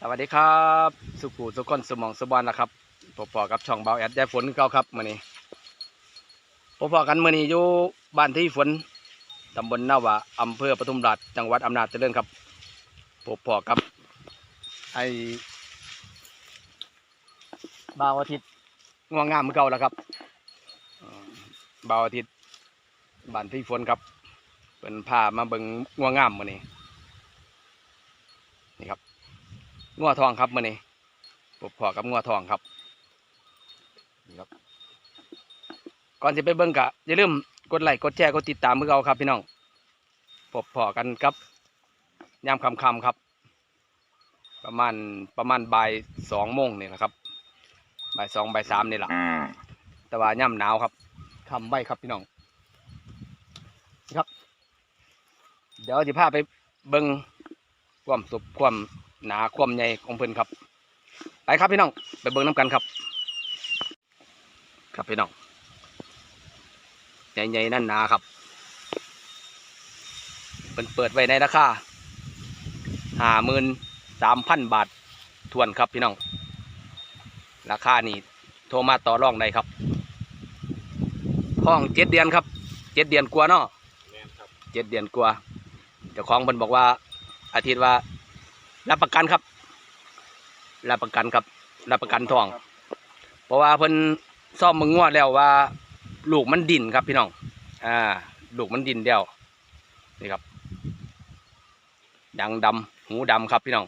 สวัสดีครับสุขุสุคนสมองสบอนนะครับพบพอกับช่องเบาแอดยายฝนเก่าครับมื่อนี้พบพอกันมื่อนี้อยู่บ้านที่ฝนตำบลนาวะอำเภอปทุมราชจังหวัดอำนาจเจริญครับพบพอกับไอ้บ่าวอาทิตย์งวงงามมือเก่าแล้วครับบ่าวอาทิตย์บ้านที่ฝนครับเป็นพามาเบิงงวงงามมื่อนี้นี่ครับ งัวทองครับมื่อนี้ปบพอกับงัวทองครับนี่ครับ ก่อนจะไปเบิ่งกะอย่าลืมกดไลค์กดแชร์กดติดตามเพื่อเอาครับ พี่น้องปบพอกันครับยามคำคำครับ ประมาณประมาณบ่ายสองโมงนี่แหละครับบ่ายสองบ่ายสามนี่แหละแต่ว่าย่ำหนาวครับคำใบครับพี่น้องนี่ครับ เดี๋ยวจะพาไปเบิ่งความสุขความ หนาความใหญ่ของเพิ่นครับ ไปครับพี่น้อง ไปเบิ่งน้ำกันครับ ครับพี่น้อง ใหญ่ๆนั่นหนาครับเพิ่นเปิดไว้ในราคาห้าหมื่นสามพันบาททวนครับพี่น้อง ราคานี่โทรมาต่อรองได้ครับห้องเจ็ดเดือนครับเจ็ดเดือนกว่าเนาะแม่นครับเจ็ดเดือนกว่าเจ้าของเพิ่นบอกว่าอาทิตย์ว่า รับประกันครับ รับประกันครับ รับประกันทอง เพราะว่าเพิ่นซ่อมมึงงวดแล้วว่า ลูกมันดิ่นครับพี่น้อง อ่า ลูกมันดิ่นเดียวนี่ครับดังดำหูดำครับพี่น้อง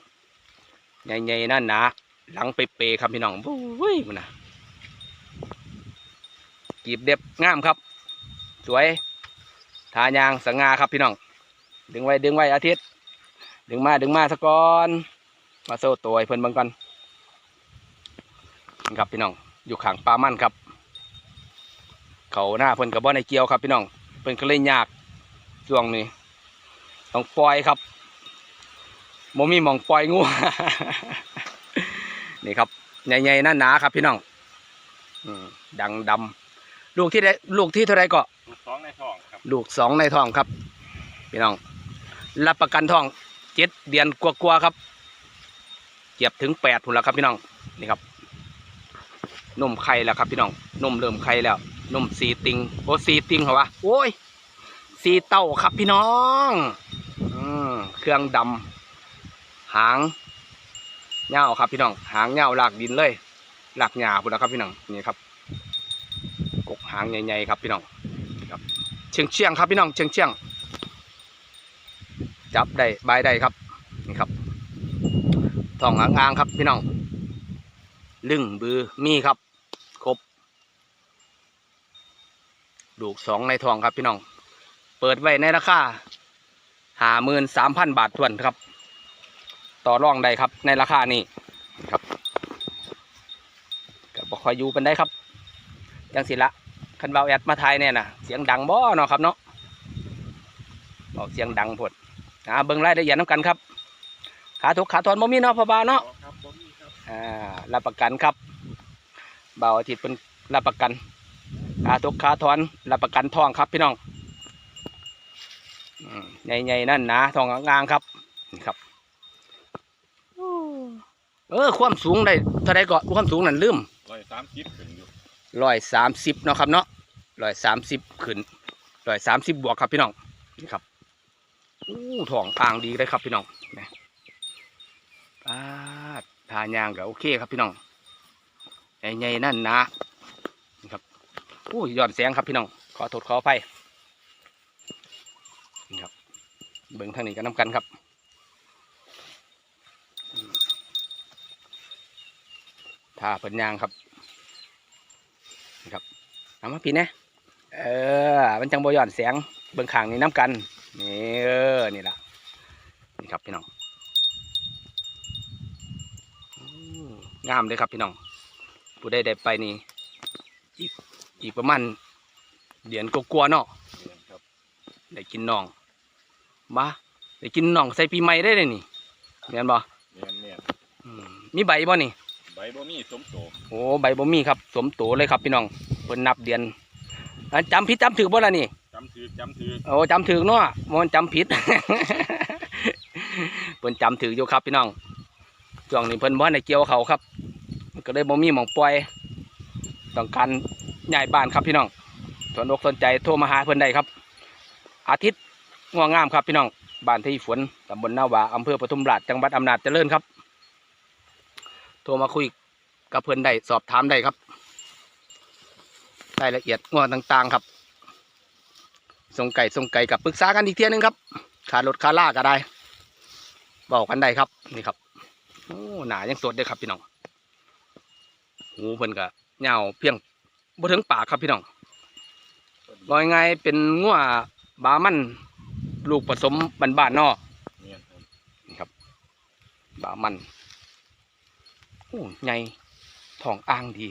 ใหญ่ๆนั่นหนาหลังเปๆครับพี่น้องวุ้ยมันนะกีบเด็บงามครับ สวยทายางสง่าครับพี่น้อง ดึงไว้ดึงไว้อาทิตย์ ดึงมาดึงมาสะก่อนมาโซ่ตัวให้เพิ่นเบิ่งก่อนนี่ครับพี่น้องอยู่ข้างปลามันครับ เขาหน้าเพิ่นกับบ่ในเกี่ยวครับพี่น้องเพิ่นก็เลยยากช่วงนี้ต้องปล่อยครับโมมีหมองปล่อยงูนี่ครับใหญ่ๆนั่นหนาครับพี่น้องอืมดังดำลูกที่ได้ลูกที่เท่าไรก็ลูกสองในท้องครับลูกสองในท้องครับ พี่น้อง รับประกันท้องเจ็ดเดือนกว่าๆครับเกียบถึงแปดผุนแล้วครับพี่น้องนี่ครับนมไข่แล้วครับพี่น้องนมเริ่มไข่แล้วนมสีติงโอ้สีติงเหรอวะโอ้ยสีเต้าครับพี่น้องอเครื่องดำหางเงาครับพี่น้อง หางเงาวลากดินเลยหลากหญ้าพุ่นแล้วครับพี่น้องนี่ครับกกหางใหญ่ๆครับพี่น้องเชียงเชียงครับพี่น้องเชียงเชียง จับได้ใบได้ครับนี่ครับทองอ่างอ่างๆครับพี่น้องลึงบือมีครับ ครบลูกสองในทองครับพี่น้อง เปิดไว้ในราคาหาหมื่นสามพันบาททวนครับ ต่อรองได้ครับ ในราคานี้ครับก็บอกคอยอยู่เป็นได้ครับจังสิละคันเบาแอดมาไทยเนี่ยนะเสียงดังบ่เนาะครับเนาะบอกเสียงดังพด อ่าเบิ่งรายละเอียดน้ำกันครับ ขาทุกขาทอนบ่มีเนาะพ่อบ่าวเนาะครับผมมีครับอ่ารับประกันครับเบาอาทิตย์เป็นรับประกันขาทุกขาทอนรับประกันทองครับพี่น้องอืมใหญ่ๆนั่นนะทองงางๆครับนี่ครับเออความสูงได้เท่าไรก็ความสูงนั่นลืมร้อยสามสิบขึ้นอยู่ร้อยสามสิบเนาะครับเนาะร้อยสามสิบขึ้นร้อยสามสิบบวกครับพี่น้องนี่ครับ อู้ทองอ่างดีเลยครับพี่น้องนะปาดทานยางก็โอเคครับพี่น้องใหญ่ๆนั่นนะครับอู้ย้อนแสงครับพี่น้อง ขอโทษขออภัยนี่ครับเบิ่งทางนี้กันน้ำกันครับทาเปินยางครับเอามาพี่นะเออมันจังบย้อนแสงเบื้องขางนี่น้ำกัน นี่เออนี่ละนี่ครับพี่น้องอู้งามเลยครับพี่น้องผู้ใดได้ไปนี่อีกอีกประมาณเดือนกลัวาๆเนาะแม่นครับได้กินน่องมาได้กินน่องใส่ปีใหม่ได้เลยนี่เห็นบ่แม่นแม่นอืมมีใบบ่นี่ใบบ่มีสมโตโอ้ใบบ่มีครับ สมโตเลยครับพี่น้องเพิ่นนับเดือนอันจำผิดจำถือบ่ล่ะนี่ จำถือโอ้จำถือเนาะมันจำผิด เพิ่นจำถืออยู่ครับพี่น้องช่วงนี้เพิ่นบ่ได้เกี่ยวเขาครับ ก็เลยบ่มีหม่องปล่อยต้องการย้ายบ้านครับพี่น้องสนอกสนใจโทรมาหาเพิ่นได้ครับ อาทิตย์ง่วงงามครับพี่น้องบ้านที่ฝนตำบลนาวาอำเภอปทุมราชจังหวัดอำนาจเจริญครับ โทรมาคุยกับเพิ่นได้สอบถามได้ครับรายละเอียดง่วงต่างๆครับ ส่งไก่ส่งไก่กับปรึกษากันอีกเที่ยหนึงครับค่ารถค่าล่าก็ได้บอกกันได้ครับนี่ครับโอ้หนายังสดเลยครับพี่น้องหูเพิ่นก็เงาวเพียงบ่ถึงปากครับพี่น้องลอยไงเป็นงัวบามันลูกผสมบ้านๆเนอนี่ครับ บามันโอ้ใหญ่ทองอ่างดี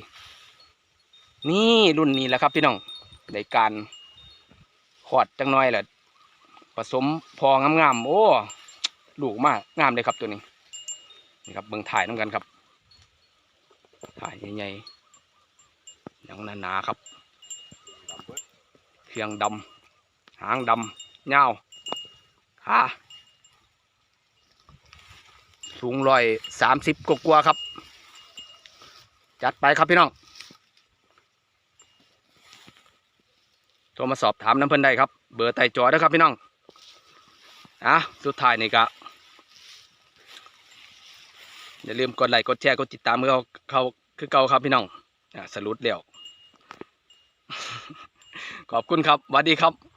นี่รุ่นนี้แหละครับพี่น้องในการ ขอดจังน้อยแหละผสมพองามๆโอ้ลูกมากงามเลยครับตัวนี้นี่ครับเบิ่งถ่ายน้ำกันครับ ถ่ายใหญ่ๆย่างหนาๆครับเบิดเครื่องดำหางดำเงาวขาสูงร้อยสามสิบกว่าครับ จัดไปครับพี่น้อง ทรมาสอบถามน้ำเพิ่นได้ครับ เบอร์ไต่จอนะครับพี่น้องอะสุดท้ายนี่ก็อย่าลืมกดไลค์กดแชร์กดติดตามเพื่อเขาเขาคือเก่าครับพี่น้องอะสรุปแล้วขอบคุณครับสวัสดีครับ